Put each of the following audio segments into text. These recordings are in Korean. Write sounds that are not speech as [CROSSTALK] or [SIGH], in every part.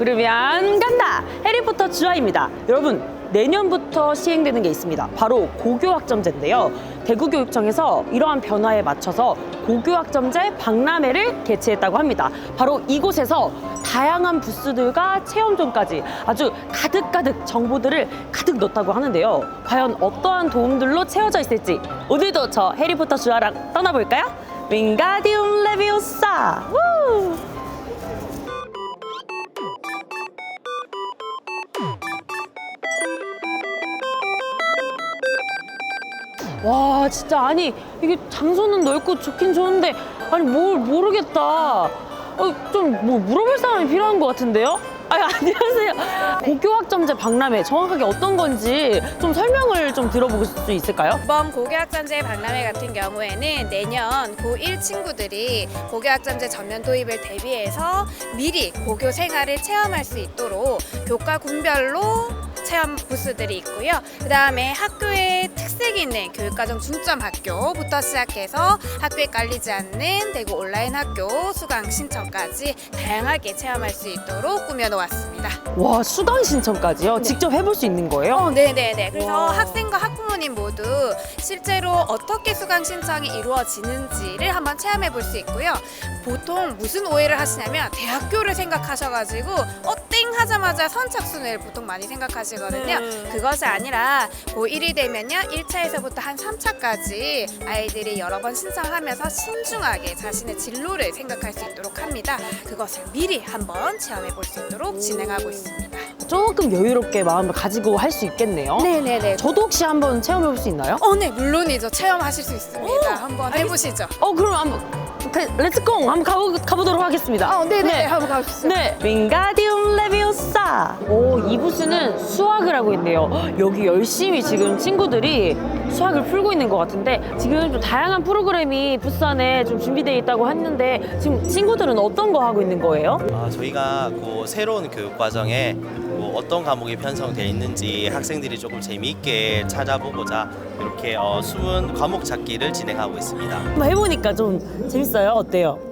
그러면 간다! 해리포터 주아입니다. 여러분, 내년부터 시행되는 게 있습니다. 바로 고교학점제인데요. 대구교육청에서 이러한 변화에 맞춰서 고교학점제 박람회를 개최했다고 합니다. 바로 이곳에서 다양한 부스들과 체험존까지 아주 가득가득 정보들을 가득 넣었다고 하는데요. 과연 어떠한 도움들로 채워져 있을지 오늘도 저 해리포터 주아랑 떠나볼까요? 윙가디움 레비오사! 우! 와 진짜 아니 이게 장소는 넓고 좋긴 좋은데 아니 뭘 모르겠다 어, 좀 뭐 물어볼 사람이 필요한 것 같은데요? 아니 [LAUGHS] 안녕하세요 고교학점제 박람회 정확하게 어떤 건지 좀 설명을 좀 들어볼 수 있을까요? 이번 고교학점제 박람회 같은 경우에는 내년 고1 친구들이 고교학점제 전면 도입을 대비해서 미리 고교 생활을 체험할 수 있도록 교과 군별로 체험 부스들이 있고요. 그 다음에 학교의 특색이 있는 교육과정 중점 학교부터 시작해서 학교에 깔리지 않는 대구 온라인 학교 수강 신청까지 다양하게 체험할 수 있도록 꾸며놓았습니다. 와 수강 신청까지요? 직접 해볼 수 있는 거예요? 어, 네네네. 그래서 와. 학생과 학부모님 모두 실제로 어떻게 수강 신청이 이루어지는지를 한번 체험해 볼 수 있고요. 보통 무슨 오해를 하시냐면 대학교를 생각하셔가지고 어 땡 하자마자 선착순을 보통 많이 생각하시거든요. 네. 그것이 아니라 고1이 되면요. 1차에서부터 한 3차까지 아이들이 여러 번 신청하면서 신중하게 자신의 진로를 생각할 수 있도록 합니다. 그것을 미리 한번 체험해 볼 수 있도록 진행하고 있습니다. 조금 여유롭게 마음을 가지고 할 수 있겠네요 네네네. 저도 혹시 한번 체험해 볼 수 있나요? 어, 네, 물론이죠. 체험하실 수 있습니다. 한번 해보시죠. 어 그럼 한번 그, 렛츠고 한번 가보, 가보도록 하겠습니다 어, 네네. 한번 가보시죠. 네, 윙가디움. 오, 이 부스는 수학을 하고 있네요. 여기 열심히 지금 친구들이 수학을 풀고 있는 것 같은데 지금 좀 다양한 프로그램이 부스 안에 좀 준비되어 있다고 했는데 지금 친구들은 어떤 거 하고 있는 거예요? 아, 저희가 그 새로운 교육 과정에 뭐 어떤 과목이 편성되어 있는지 학생들이 조금 재미있게 찾아보고자 이렇게 어, 숨은 과목 찾기를 진행하고 있습니다. 한번 해보니까 좀 재밌어요. 어때요?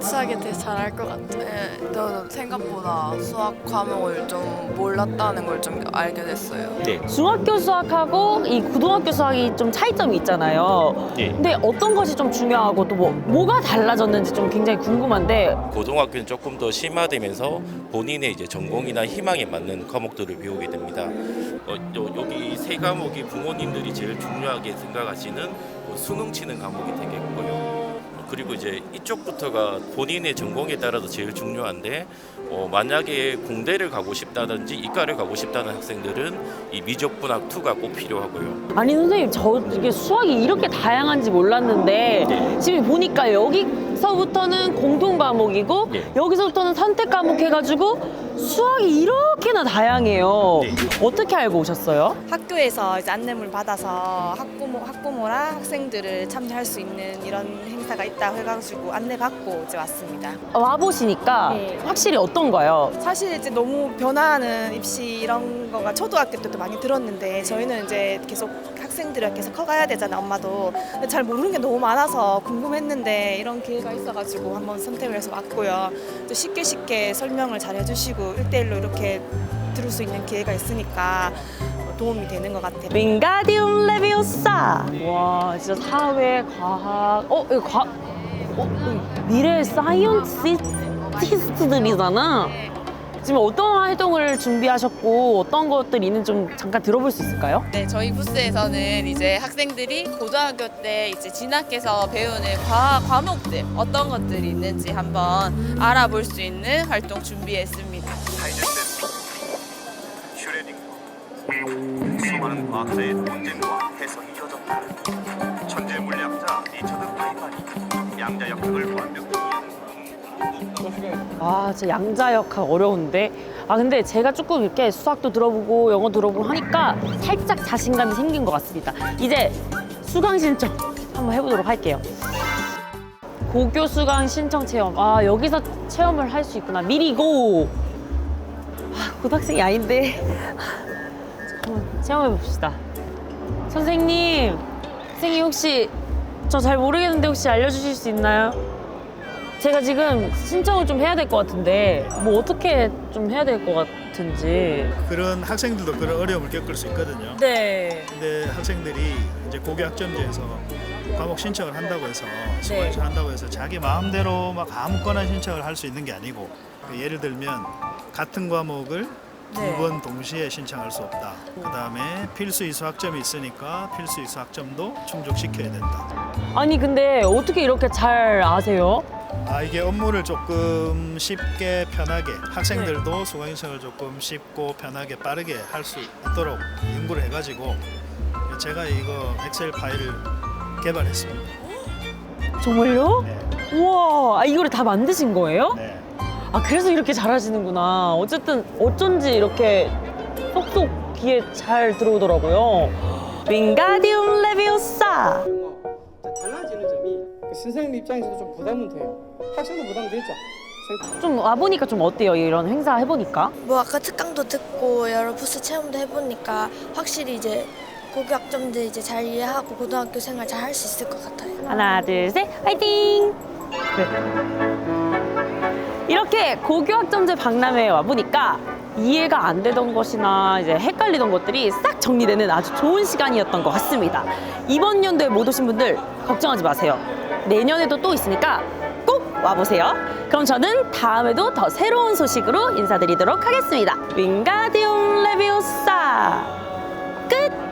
수학에 대해 잘 알 것 같아. 저 생각보다 수학 과목을 좀 몰랐다는 걸 좀 알게 됐어요. 네. 중학교 수학하고 이 고등학교 수학이 좀 차이점이 있잖아요. 예. 근데 어떤 것이 좀 중요하고 또 뭐, 뭐가 달라졌는지 좀 굉장히 궁금한데 고등학교는 조금 더 심화되면서 본인의 이제 전공이나 희망에 맞는 과목들을 배우게 됩니다. 어, 요- 여기 세 과목이 부모님들이 제일 중요하게 생각하시는 뭐 수능 치는 과목이 되겠고요. 어, 그리고 이제 이쪽부터가 본인의 전공에 따라서 제일 중요한데 어, 만약에 공대를 가고 싶다든지 이과를 가고 싶다는 학생들은 이 미적분학 2가 꼭 필요하고요. 아니 선생님 저 이게 수학이 이렇게 다양한지 몰랐는데 지금 보니까 여기서부터는 공통 과목이고 네. 여기서부터는 선택 과목 해가지고 수학이 이 렇게나 다양해요. 네. 어떻게 알고 오셨어요? 학교에서 이제 안내물 받아서 학부모 학부모랑 학생들을 참여할 수 있는 이런 행사가 있다 해가지고 안내 받고 이제 왔습니다. 와 보시니까 네. 확실히 어떤가요? 사실 이제 너무 변화하는 입시 이런 거가 초등학교 때도 많이 들었는데 저희는 이제 계속 학생들을 계속 커가야 되잖아 엄마도 근데 잘 모르는 게 너무 많아서 궁금했는데 이런 기회가 있어가지고 한번 선택을 해서 왔고요 또 쉽게 쉽게 설명을 잘 해주시고 1대1로 이렇게 들을 수 있는 기회가 있으니까 도움이 되는 것 같아요. 윙가디움 레비오사. 와 진짜 사회 과학. 어 이거 과. 어 이거 미래 사이언티스트들이잖아. 지금 어떤 활동을 준비하셨고 어떤 것들이 있는지 좀 잠깐 들어볼 수 있을까요? 네, 저희 부스에서는 이제 학생들이 고등학교 때 이제 진학해서 배우는 과학 과목들 어떤 것들이 있는지 한번 알아볼 수 있는 활동 준비했습니다. 수많은 과학자의 논쟁과 해석이 이어졌다 천재 물리학자 리처드 파이만이 양자 역학을 완벽히 아, 진짜 양자역학 어려운데. 아, 근데 제가 조금 이렇게 수학도 들어보고 영어 들어보고 하니까 살짝 자신감이 생긴 것 같습니다. 이제 수강 신청 한번 해보도록 할게요. 고교 수강 신청 체험. 아, 여기서 체험을 할 수 있구나. 미리 고! 아, 고등학생이 아닌데. 한번 체험해 봅시다. 선생님, 선생님 혹시 저 잘 모르겠는데 혹시 알려주실 수 있나요? 제가 지금 신청을 좀 해야 될 것 같은데 뭐 어떻게 좀 해야 될 것 같은지. 그런 학생들도 그런 어려움을 겪을 수 있거든요. 네. 근데 학생들이 이제 고교학점제에서 과목 신청을 한다고 해서 네. 신청한다고 해서 자기 마음대로 막 아무거나 신청을 할 수 있는 게 아니고 그 예를 들면 같은 과목을 네. 두 번 동시에 신청할 수 없다. 그 다음에 필수 이수 학점이 있으니까 필수 이수 학점도 충족시켜야 된다. 아니 근데 어떻게 이렇게 잘 아세요? 아 이게 업무를 조금 쉽게 편하게 학생들도 네. 수강 신청을 조금 쉽고 편하게 빠르게 할 수 있도록 연구를 해가지고 제가 이거 엑셀 파일을 개발했습니다. 정말요? 네. 우와, 아, 이거를 다 만드신 거예요? 네. 아 그래서 이렇게 잘하시는구나. 어쨌든 어쩐지 이렇게 쏙쏙 귀에 잘 들어오더라고요. 윙가디움 레비오사. 달라지는 점이 그 선생님 입장에서도 좀 부담은 돼요. 학생도 부담되죠. 좀 와보니까 좀 어때요? 이런 행사 해보니까? 뭐 아까 특강도 듣고 여러 부스 체험도 해보니까 확실히 이제 고교학점들 이제 잘 이해하고 고등학교 생활 잘 할 수 있을 것 같아요. 하나, 둘, 셋, 화이팅! 네. 이렇게 고교학점제 박람회에 와보니까 이해가 안 되던 것이나 이제 헷갈리던 것들이 싹 정리되는 아주 좋은 시간이었던 것 같습니다. 이번 연도에 못 오신 분들 걱정하지 마세요. 내년에도 또 있으니까 꼭 와보세요. 그럼 저는 다음에도 더 새로운 소식으로 인사드리도록 하겠습니다. 윙가디움 레비오사 끝!